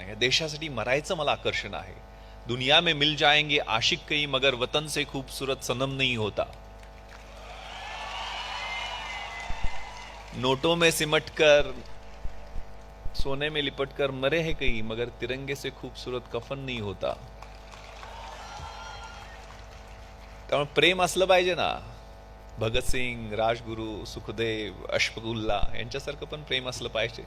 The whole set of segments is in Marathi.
नाही देशासाठी मरायचं मला आकर्षण आहे. दुनिया में मिल जाएंगे आशिक कई मगर वतन से खूबसूरत सनम नहीं होता. नोटों में सिमट कर सोने में लिपट कर मरे हैं कई मगर तिरंगे से खूबसूरत कफन नहीं होता. त्यामुळे प्रेम असलं पाहिजे ना. भगतसिंग राजगुरू सुखदेव अश्फगुल्ला यांच्यासारखं पण प्रेम असलं पाहिजे.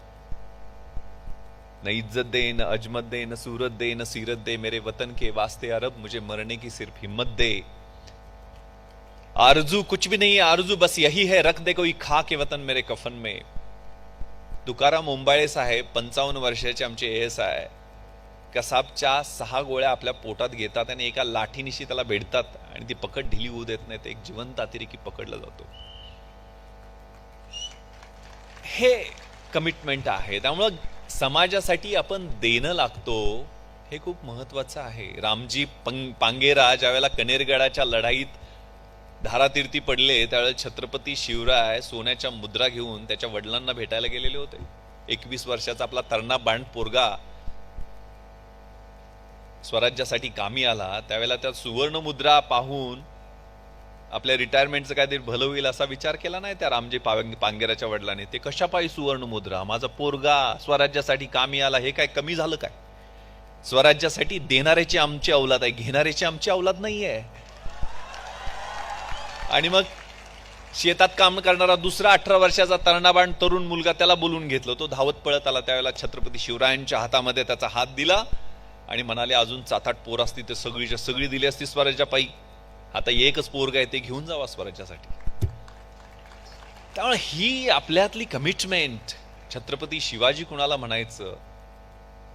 न इज्जत दे न अजमत दे न सूरत दे न सीरत दे मेरे वतन के वास्ते अरब मुझे मरने की सिर्फ हिम्मत दे। आरजू कुछ भी नहीं है आरजू बस यही है रख दे कोई खा के वतन मेरे कफन में। तुकाराम मुंबाळे साहेब पंचावन्न वर्षाचे आमचे एस आहे. कसाबच्या सहा गोळ्या आपल्या पोटात घेतात आणि एका लाठीनिशी त्याला भेटतात आणि ती पकड ढिली होऊ देत नाही ते एक जिवंत अतिरेकी पकडला जातो. हे कमिटमेंट आहे. त्यामुळं समाजासाठी आपण देणं लागतो हे खूप महत्वाचं आहे. रामजी पंग पांगेरा ज्यावेळेला कनेरगडाच्या लढाईत धारातीर्थी पडले त्यावेळेला छत्रपती शिवराय सोन्याच्या मुद्रा घेऊन त्याच्या वडिलांना भेटायला गेलेले होते. एकवीस वर्षाचा आपला तरणा बांड पोरगा स्वराज्यासाठी कामी आला. त्यावेळेला त्या सुवर्ण मुद्रा पाहून आपल्या रिटायरमेंटचं काहीतरी भलं होईल असा विचार केला नाही त्या रामजी पावंग पांगेराच्या वडिलांनी? ते कशापायी सुवर्ण मुद्रा? माझा पोरगा स्वराज्यासाठी कामी आला हे काय कमी झालं काय? स्वराज्यासाठी देणाऱ्याची आमची अवलाद आहे घेणाऱ्याची आमची अवलाद आहे आणि मग शेतात काम करणारा दुसरा अठरा वर्षाचा तरणाबाण तरुण मुलगा त्याला बोलून घेतलं तो धावत पळत आला त्यावेळेला छत्रपती शिवरायांच्या हातामध्ये त्याचा हात दिला आणि म्हणाले अजून सात आठ पोर असती ते सगळीच्या सगळी दिली असती स्वराज्यापायी. आता एकच पोरग आहे ते घेऊन जावा स्वराज्यासाठी. त्यामुळे ही आपल्यातली कमिटमेंट छत्रपती शिवाजी कुणाला म्हणायचं?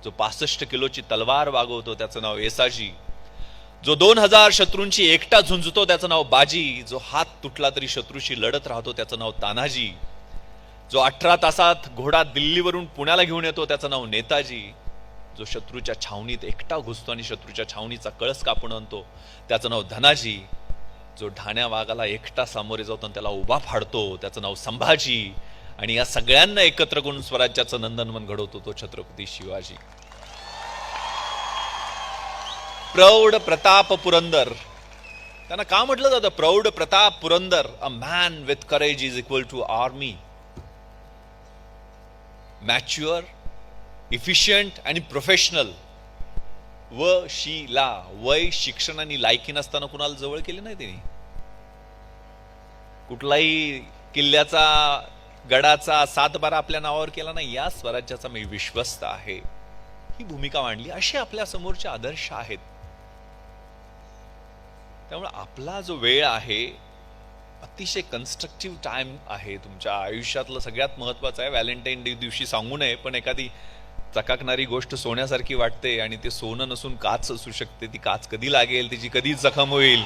जो पासष्ट किलोची तलवार वागवतो त्याचं नाव येसाजी जो दोन हजार शत्रूंची एकटा झुंजतो त्याचं नाव बाजी. जो हात तुटला तरी शत्रूशी लढत राहतो त्याचं नाव तानाजी. जो अठरा तासात घोडा दिल्लीवरून पुण्याला घेऊन येतो त्याचं नाव नेताजी. जो शत्रूच्या छावणीत एकटा घुसतो आणि शत्रूच्या छावणीचा कळस कापून आणतो त्याचं नाव धनाजी. जो ढाण्या वाघाला एकटा सामोरे जातो आणि त्याला उभा फाडतो त्याचं नाव संभाजी. आणि या सगळ्यांना एकत्र करून स्वराज्याचं नंदनवन घडवतो तो छत्रपती शिवाजी. प्रौढ प्रताप पुरंदर. त्यांना का म्हटलं जातं? प्रौढ प्रताप Purandar a man with courage is equal to army mature efficient आणि प्रोफेशनल व शी ला. वय शिक्षण आणि लायकी नसताना कुणाला जवळ केले नाही त्यांनी? कुठलाही किल्ल्याचा गडाचा सातबारा आपल्या नावावर केला नाही. या स्वराज्याचा मी विश्वस्त आहे. ही भूमिका मांडली. असे आपल्या समोरचे आदर्श आहेत. त्यामुळे आपला जो वेळ आहे अतिशय कन्स्ट्रक्टिव्ह टाइम आहे तुमच्या आयुष्यातलं सगळ्यात महत्वाचं आहे. व्हॅलेंटाईन डे दिवशी सांगू नये पण एखादी चकाकणारी गोष्ट सोन्यासारखी वाटते आणि ते सोनं नसून काच असू शकते. ती काच कधी लागेल? तिची कधी जखम होईल?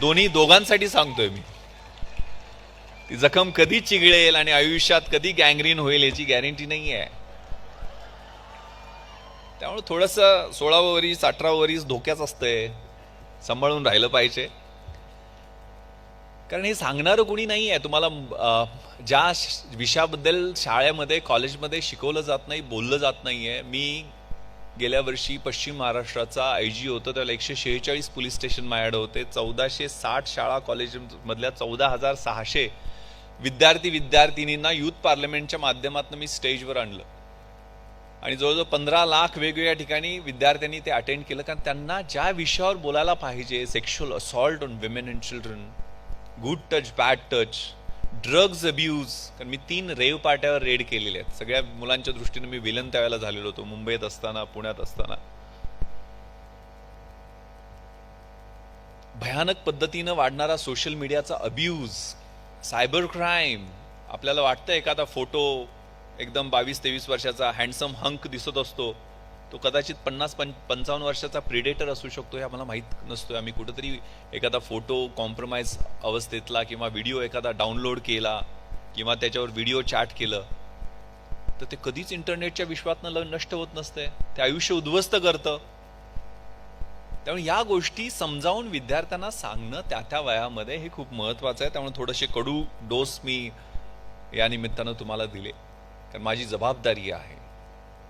दोन्ही दोघांसाठी सांगतोय मी. ती जखम कधी चिघळेल आणि आयुष्यात कधी गँग्रीन होईल याची गॅरंटी नाही आहे त्यामुळे थोडंसं सोळावं वरीस अठरावं वरीस धोक्याच असतंय. सांभाळून राहिलं पाहिजे. कारण हे सांगणारं कोणी नाही आहे तुम्हाला ज्या विषयाबद्दल शाळेमध्ये कॉलेजमध्ये शिकवलं जात नाही बोललं जात नाही आहे मी गेल्या वर्षी पश्चिम महाराष्ट्राचा आय जी होतो त्याला एकशे शेहेचाळीस पोलीस स्टेशन माझ्याकडे होते. चौदाशे साठ शाळा कॉलेजमधल्या चौदा हजार सहाशे विद्यार्थी विद्यार्थिनींना युथ पार्लमेंटच्या माध्यमातून मी स्टेजवर आणलं. आणि जवळजवळ पंधरा लाख वेगवेगळ्या ठिकाणी विद्यार्थ्यांनी ते अटेंड केलं. कारण त्यांना ज्या विषयावर बोलायला पाहिजे sexual assault on women and children good touch bad touch drugs abuse कारण मी तीन रेव पाट्यावर रेड केलेले आहेत. सगळ्या मुलांच्या दृष्टीने मी विलन त्यावेळेला झालेलो होतो. मुंबईत असताना पुण्यात असताना. भयानक पद्धतीनं वाढणारा सोशल मीडियाचा अब्यूज सायबर क्राईम आपल्याला वाटतं एखादा फोटो एकदम बावीस तेवीस वर्षाचा हँडसम हंक दिसत असतो. तो कदाचित पन्नास पं पंचावन्न वर्षाचा प्रिडेटर असू शकतो हे आम्हाला माहीत नसतो आम्ही कुठंतरी एखादा फोटो कॉम्प्रोमाइज अवस्थेतला किंवा व्हिडिओ एखादा डाउनलोड केला किंवा त्याच्यावर व्हिडिओ चॅट केलं तर ते कधीच इंटरनेटच्या विश्वातनं नष्ट होत नसतंय. ते आयुष्य उद्ध्वस्त करतं. त्यामुळे या गोष्टी समजावून विद्यार्थ्यांना सांगणं त्या त्या वयामध्ये हे खूप महत्वाचं आहे. त्यामुळे थोडेसे कडू डोस मी या निमित्तानं तुम्हाला दिले. कारण माझी जबाबदारी आहे.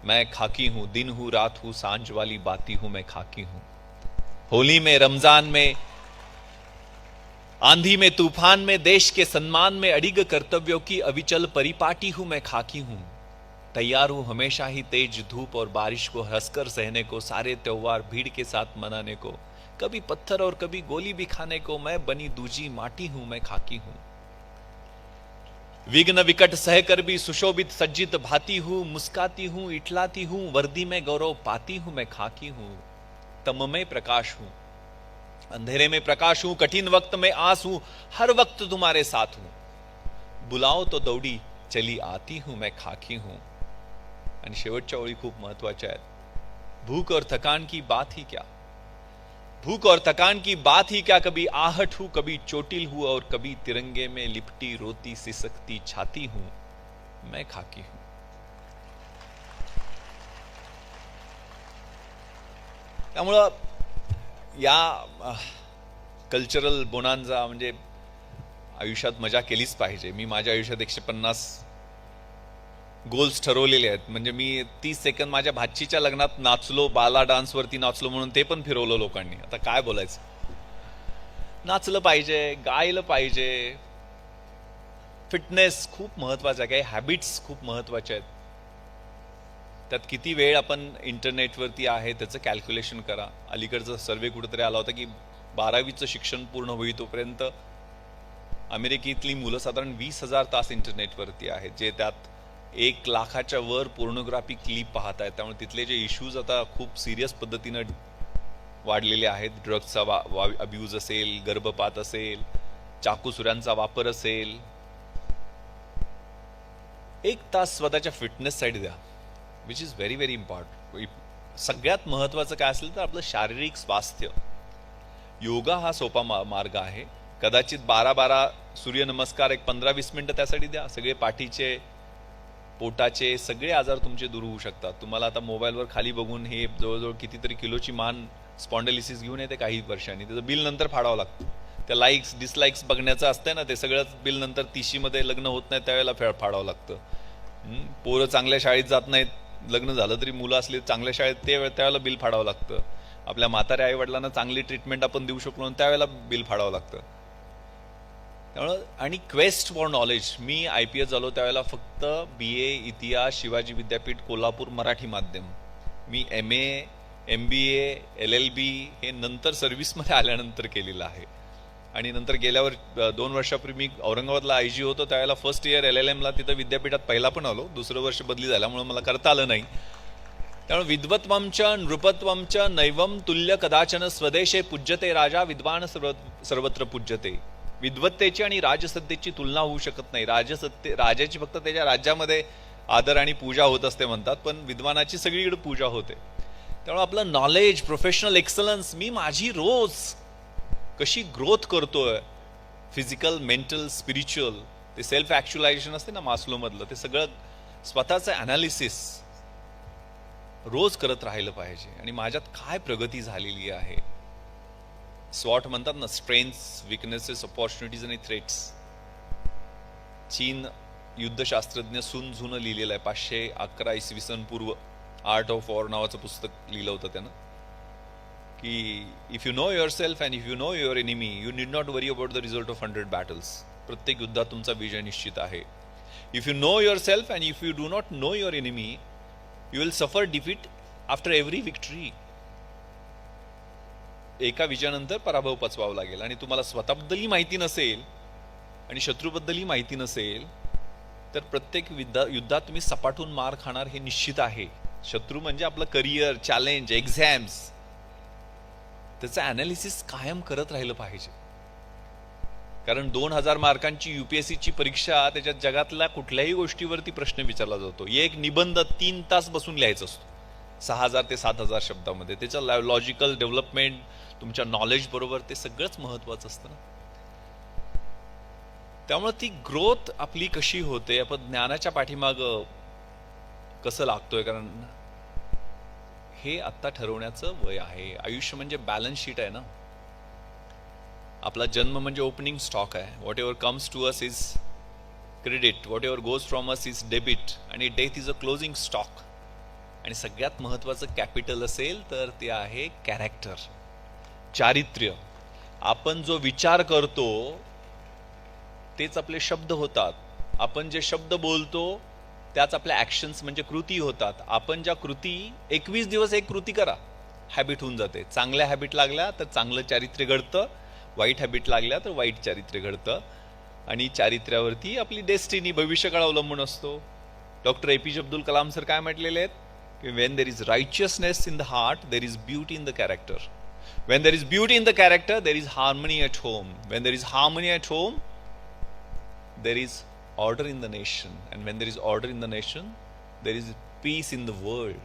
मैं खाकी हूँ, दिन हूँ, रात हूँ, साँझ वाली बाती हूँ, मैं खाकी हूँ। होली में, रमज़ान में, आंधी में, तूफ़ान में, देश के सम्मान में, अडिग कर्तव्यों की अविचल परिपाटी हूँ, मैं खाकी हूँ। तैयार हूँ हमेशा ही तेज धूप और बारिश को, हंसकर सहने को, सारे त्योहार भीड़ के साथ मनाने को, कभी पत्थर और कभी गोली भी खाने को, मैं बनी दूजी माटी हूँ, मैं खाकी हूँ। विघ्न विकट सहकर भी सुशोभित सज्जित भाती हूँ, मुस्काती हूँ, इठलाती हूँ, वर्दी में गौरव पाती हूँ, मैं खाकी हूँ, तम में प्रकाश हूँ, अंधेरे में प्रकाश हूँ, कठिन वक्त में आस हूँ, हर वक्त तुम्हारे साथ हूँ। बुलाओ तो दौडी, चली आती हूँ, मैं खाकी हूँ। आणि शेवटच्या ओळी खूप महत्वाच्या आहेत। भूख और थकान की बात ही क्या? भूख और थकान की बात ही क्या? कभी आहट हूँ, कभी चोटिल हूँ और कभी तिरंगे में लिपटी, रोती, सिसकती, छाती हूँ। मैं खाकी हूँ। त्यामुळं या कल्चरल बोनांजा म्हणजे आयुष्यात मज़ा केलीच पाहिजे. मी माझ्या आयुष्यात एकशे पन्नास गोल्स ठरवलेले आहेत. म्हणजे मी तीस सेकंद माझ्या भाचीच्या लग्नात नाचलो बाला डान्सवरती नाचलो म्हणून ते पण फिरवलं लोकांनी. आता काय बोलायचं? नाचलं पाहिजे गायलं पाहिजे. फिटनेस खूप महत्वाचं आहे. काही हॅबिट्स खूप महत्त्वाच्या आहेत. त्यात किती वेळ आपण इंटरनेटवरती आहे त्याचं कॅल्क्युलेशन करा. अलीकडचा सर्वे कुठेतरी आला होता की बारावीचं शिक्षण पूर्ण होई तोपर्यंत अमेरिकेतली मुलं साधारण वीस हजार तास इंटरनेटवरती आहेत जे त्यात एक लाखाच्या वर पोर्नोग्राफी क्लिप पाहत आहेत त्यामुळे तिथले जे इश्यूज आता खूप सिरियस पद्धतीनं वाढलेले आहेत. ड्रग्सचा वा वा अब्यूज असेल गर्भपात असेल चाकूसुऱ्यांचा वापर असेल. एक तास स्वतःच्या फिटनेससाठी द्या which is very very important सगळ्यात महत्त्वाचं काय असेल तर आपलं शारीरिक स्वास्थ्य. योगा हा सोपा मा मार्ग आहे. कदाचित बारा बारा सूर्यनमस्कार एक पंधरा वीस मिनटं त्यासाठी द्या. सगळे पाठीचे पोटाचे सगळे आजार तुमचे दूर होऊ शकतात. तुम्हाला आता मोबाईलवर खाली बघून हे जवळजवळ कितीतरी किलोची मान स्पॉन्डलिसिस घेऊन येते काही वर्षांनी. त्याचं बिल नंतर फाडावं लागतं. त्या लाईक्स डिसलाईक्स बघण्याचं असतंय ना ते सगळंच बिल नंतर तिशीमध्ये लग्न होत नाही त्यावेळेला फे फाडावं लागतं. पोरं चांगल्या शाळेत जात नाहीत. लग्न झालं तरी मुलं असली चांगल्या शाळेत ते त्यावेळेला बिल फाडावं लागतं. आपल्या म्हाताऱ्या आईवडिलांना चांगली ट्रीटमेंट आपण देऊ शकलो आणि त्यावेळेला बिल फाडावं लागतं. त्यामुळं आणि क्वेस्ट फॉर नॉलेज. मी आय पी एस झालो त्यावेळेला फक्त बी ए इतिहास शिवाजी विद्यापीठ कोल्हापूर मराठी माध्यम. मी M A M B A L L B हे नंतर सर्व्हिसमध्ये आल्यानंतर केलेलं आहे. आणि नंतर गेल्यावर दोन वर्षापूर्वी मी औरंगाबादला आय जी होतो त्यावेळेला फर्स्ट इयर एल एल एमला तिथं विद्यापीठात पहिला पण आलो. दुसरं वर्ष बदली झाल्यामुळे मला करता आलं नाही. त्यामुळे विद्वत्वमच्या नृपत्वमच्या नैवम तुल्य कदाचन स्वदेशे पूज्यते राजा विद्वान सर्व सर्वत्र पूज्यते. विद्वत्तेची आणि राजसत्तेची तुलना होऊ शकत नाही. राजसत्ते राजाची फक्त त्याच्या राज्यामध्ये आदर आणि पूजा होत असते म्हणतात पण विद्वानाची सगळीकडे पूजा होते. त्यामुळे आपलं नॉलेज प्रोफेशनल एक्सलन्स मी माझी रोज कशी ग्रोथ करतोय फिजिकल मेंटल स्पिरिच्युअल ते सेल्फ ॲक्च्युलायझेशन असते ना मास्लोमधलं ते सगळं स्वतःचं ॲनालिसिस रोज करत राहिलं पाहिजे. आणि माझ्यात काय प्रगती झालेली आहे? स्वॉट म्हणतात ना स्ट्रेंथ्स विकनेसेस ऑपॉर्च्युनिटीज आणि थ्रेट्स चीन युद्धशास्त्रज्ञ सुन झुन लिहिलेलं आहे. पाचशे अकरा इसवी सन पूर्व. आर्ट ऑफ वॉर नावाचं पुस्तक लिहिलं होतं त्यानं. की if you know yourself and if you know your enemy you need not worry about the result of hundred battles प्रत्येक युद्धात तुमचा विजय निश्चित आहे. If you know yourself and if you do not know your enemy you will suffer defeat after every victory एका विजयानंतर पराभव पचवावा लागेल. आणि तुम्हाला स्वतःबद्दलही माहिती नसेल आणि शत्रूबद्दलही माहिती नसेल तर प्रत्येक विद्या युद्धात तुम्ही सपाटून मार खाणार हे निश्चित आहे. शत्रू म्हणजे आपलं करिअर चॅलेंज एक्झाम्स त्याचं अनालिसिस कायम करत राहिलं पाहिजे. कारण दोन हजार मार्कांची युपीएससीची परीक्षा त्याच्यात जगातल्या कुठल्याही गोष्टीवरती प्रश्न विचारला जातो. एक निबंध तीन तास बसून लिहायचा असतो. सहा हजार ते सात हजार शब्दामध्ये. त्याचं लॉजिकल डेव्हलपमेंट तुमच्या नॉलेज बरोबर ते सगळंच महत्वाचं असतं ना. त्यामुळे ती ग्रोथ आपली कशी होते आपण ज्ञानाच्या पाठीमाग कसं लागतोय? कारण हे आत्ता ठरवण्याचं वय आहे. आयुष्य म्हणजे बॅलन्स शीट आहे ना. आपला जन्म म्हणजे ओपनिंग स्टॉक आहे. Whatever comes to us is credit whatever goes from us is debit आणि death is a closing stock आणि सगळ्यात महत्वाचं कॅपिटल असेल तर ते आहे कॅरेक्टर. चारित्र्य. आपण जो विचार करतो तेच आपले शब्द होतात. आपण जे शब्द बोलतो त्याच आपल्या ॲक्शन्स म्हणजे कृती होतात. आपण ज्या कृती एकवीस दिवस एक कृती करा. हॅबिट होऊन जाते. चांगल्या हॅबिट लागल्या तर चांगलं चारित्र्य घडतं. वाईट हॅबिट लागल्या तर वाईट चारित्र्य घडतं. आणि चारित्र्यावरती आपली डेस्टिनी भविष्यकाळ अवलंबून असतो. डॉक्टर ए पी जे अब्दुल कलाम सर काय म्हटलेले आहेत? When there is righteousness in the heart, there is beauty in the character. When there is beauty in the character, there is harmony at home. When there is harmony at home, there is order in the nation. And when there is order in the nation, there is peace in the world.